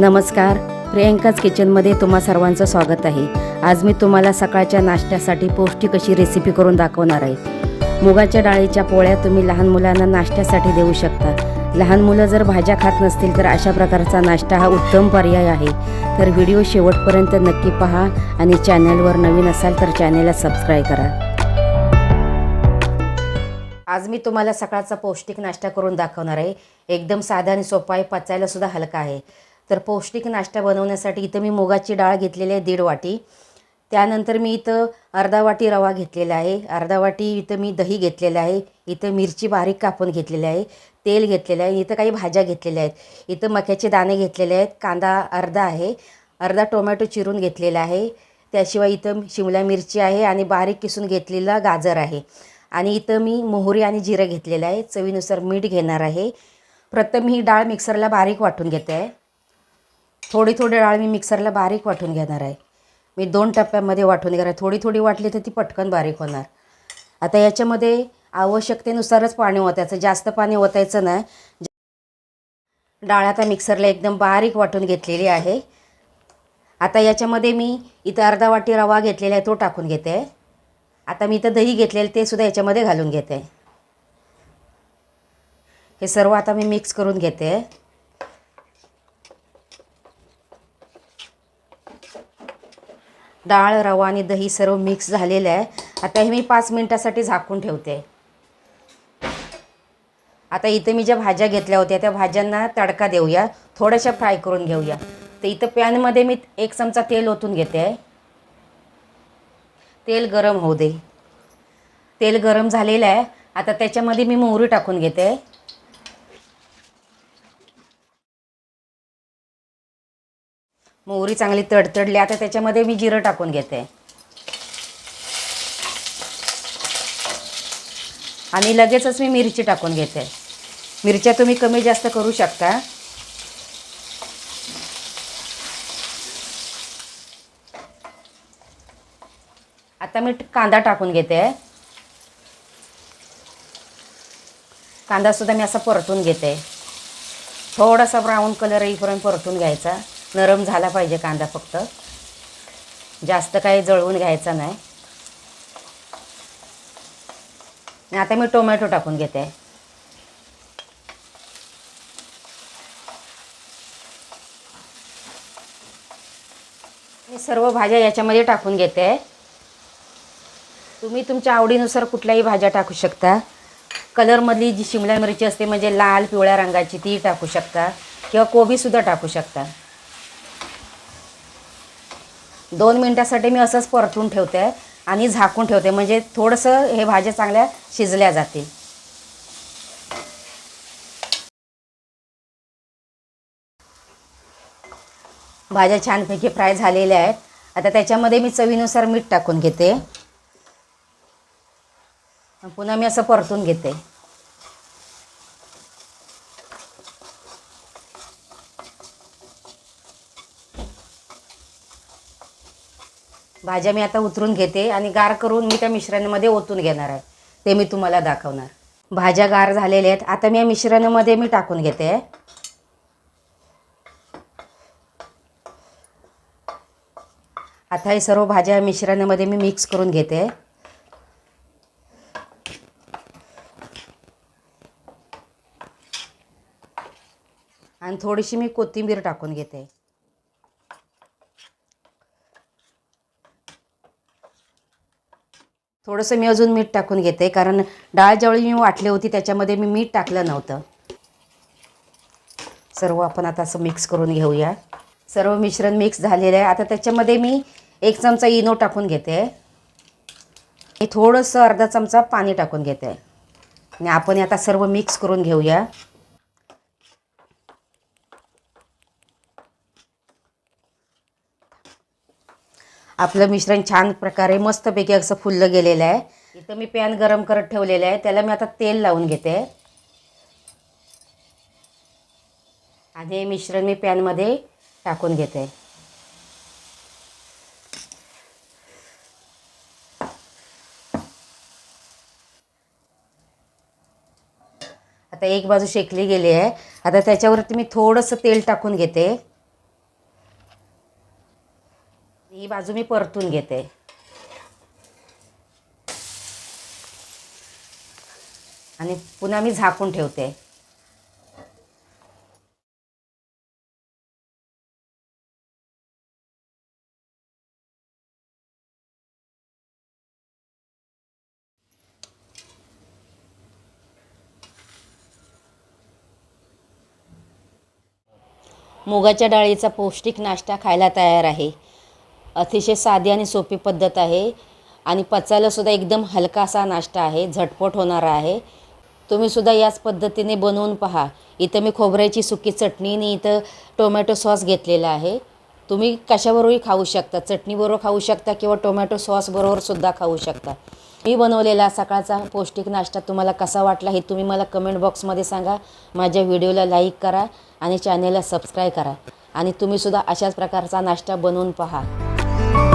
नमस्कार प्रियंकाच किचनमध्ये तुम्हा सर्वांचं स्वागत आहे. आज मी तुम्हाला सकाळच्या नाश्त्यासाठी पौष्टिक अशी रेसिपी करून दाखवणार आहे. मुगाच्या डाळीच्या पोळ्या तुम्ही लहान मुलांना नाश्त्यासाठी देऊ शकता लहान मुलं जर भाज्या खात नसतील तर अशा प्रकारचा नाश्ता हा उत्तम पर्याय आहे. तर व्हिडिओ शेवटपर्यंत नक्की पहा आणि चॅनलवर नवीन असाल तर चॅनलला सबस्क्राईब करा. आज मी तुम्हाला सकाळचा पौष्टिक नाश्ता करून दाखवणार आहे. एकदम साधा आणि सोपा आहे पचायला सुद्धा हलका आहे. तर पौष्टिक नाश्ता बनवण्यासाठी इथं मी मुगाची डाळ घेतलेली आहे दीड वाटी. त्यानंतर मी इथं अर्धा वाटी रवा घेतलेला आहे. अर्धा वाटी इथं मी दही घेतलेलं आहे. इथं मिरची बारीक कापून घेतलेली आहे. तेल घेतलेलं आहे. इथं काही भाज्या घेतलेल्या आहेत. इथं मक्याचे दाणे घेतलेले आहेत. कांदा अर्धा आहे. अर्धा टोमॅटो चिरून घेतलेला आहे. त्याशिवाय इथं शिमला मिरची आहे आणि बारीक किसून घेतलेला गाजर आहे. आणि इथं मी मोहरी आणि जिरं घेतलेलं आहे. चवीनुसार मीठ घेणार आहे. प्रथम ही डाळ मिक्सरला बारीक वाटून घेते. आहे थोडी थोडी डाळ मी मिक्सरला बारीक वाटून घेणार आहे. मी दोन टप्प्यामध्ये वाटून घेणार आहे. थोडी थोडी वाटली तर ती पटकन बारीक होणार. आता याच्यामध्ये आवश्यकतेनुसारच पाणी ओतायचं. जास्त पाणी ओतायचं नाही. डाळ आता मिक्सरला एकदम बारीक वाटून घेतलेली आहे. आता याच्यामध्ये मी इथं अर्धा वाटी रवा घेतलेला आहे तो टाकून घेते. आता मी इथं दही घेतलेलं ते सुद्धा याच्यामध्ये घालून घेते. हे सर्व आता मी मिक्स करून घेते. डाळ रवा आणि दही सर्व मिक्स झालेलं आहे. आता हे मी पाच मिनटासाठी झाकून ठेवते. आता इथं मी ज्या भाज्या घेतल्या होत्या त्या भाज्यांना तडका देऊया. थोड्याशा फ्राय करून घेऊया. तर इथं पॅनमध्ये मी एक चमचा तेल ओतून घेते. आहे तेल गरम होऊ दे. तेल गरम झालेलं आहे. आता त्याच्यामध्ये मी मोहरी टाकून घेते. मोहरी चांगली तडतडली आता त्याच्यामध्ये मी जिरं टाकून घेते. आणि लगेचच मी मिरची टाकून घेते. मिरच्या तुम्ही कमी जास्त करू शकता. आता मी कांदा टाकून घेते. कांदा सुद्धा मी असा परतून घेते. थोडासा ब्राऊन कलर येईपर्यंत परतून घ्यायचा. नरम झाला पाहिजे कांदा फक्त. जास्त काही जळवून घ्यायचा नाही. आता मी टोमॅटो टाकून घेते. मी सर्व भाज्या याच्यामध्ये टाकून घेते. तुम्ही तुमच्या आवडीनुसार कुठल्याही भाज्या टाकू शकता. कलरमधली जी शिमला मिरची असते म्हणजे लाल पिवळ्या रंगाची ती टाकू शकता. किंवा कोबीसुद्धा टाकू शकता. दोन मिनटासाठी मी असंच परतून ठेवते आणि झाकून ठेवते. म्हणजे थोडंसं हे भाज्या चांगल्या शिजल्या जातील. भाज्या छानपैकी फ्राय झालेल्या आहेत. आता त्याच्यामध्ये मी चवीनुसार मीठ टाकून घेते. पुन्हा मी असं परतून घेते. भाज्या मी आता उतरून घेते आणि गार करून मी त्या मिश्रणामध्ये ओतून घेणार आहे. ते मी तुम्हाला दाखवणार. भाज्या गार झालेल्या आहेत. आता मी या मिश्रणामध्ये मी टाकून घेते. आता हे सर्व भाज्या मिश्रणामध्ये मी मिक्स करून घेते. आणि थोडीशी मी कोथिंबीर टाकून घेते. थोडंसं मी अजून मीठ टाकून घेते कारण डाळ ज्यावेळी मी वाटली होती त्याच्यामध्ये मी मीठ टाकलं नव्हतं. सर्व आपण आता असं मिक्स करून घेऊया. सर्व मिश्रण मिक्स झालेलं आहे. आता त्याच्यामध्ये मी एक चमचा इनो टाकून घेते. हे थोडंसं अर्धा चमचा पाणी टाकून घेते. आणि आपण आता सर्व मिक्स करून घेऊया. आपलं मिश्रण छान प्रकारे मस्तपैकी असं फुललं गेलेलं आहे. इथं मी पॅन गरम करत ठेवलेलं आहे. त्याला मी आता तेल लावून घेते. आणि हे मिश्रण मी पॅनमध्ये टाकून घेते. आता एक बाजू शेकली गेली आहे. आता त्याच्यावरती मी थोडंसं तेल टाकून घेते. ही बाजू मी परतून घेते. आणि पुन्हा मी झाकून ठेवते. मुगाच्या डाळीचा पौष्टिक नाश्ता खायला तयार आहे. अतिशय साधी आणि सोपी पद्धत आहे. आणि पचायलासुद्धा एकदम हलका असा नाश्ता आहे. झटपट होणारा आहे. तुम्ही सुद्धा याच पद्धतीने बनवून पहा. इथं मी खोबऱ्याची सुकी चटणी आणि इथं टोमॅटो सॉस घेतलेला आहे. तुम्ही कशाबरोबरही खाऊ शकता. चटणीबरोबर खाऊ शकता किंवा टोमॅटो सॉसबरोबरसुद्धा खाऊ शकता. मी बनवलेला सकाळचा पौष्टिक नाश्ता तुम्हाला कसा वाटला हे तुम्ही मला कमेंट बॉक्समध्ये सांगा. माझ्या व्हिडिओला लाईक करा आणि चॅनेलला सबस्क्राईब करा. आणि तुम्हीसुद्धा अशाच प्रकारचा नाश्ता बनवून पहा. Bye.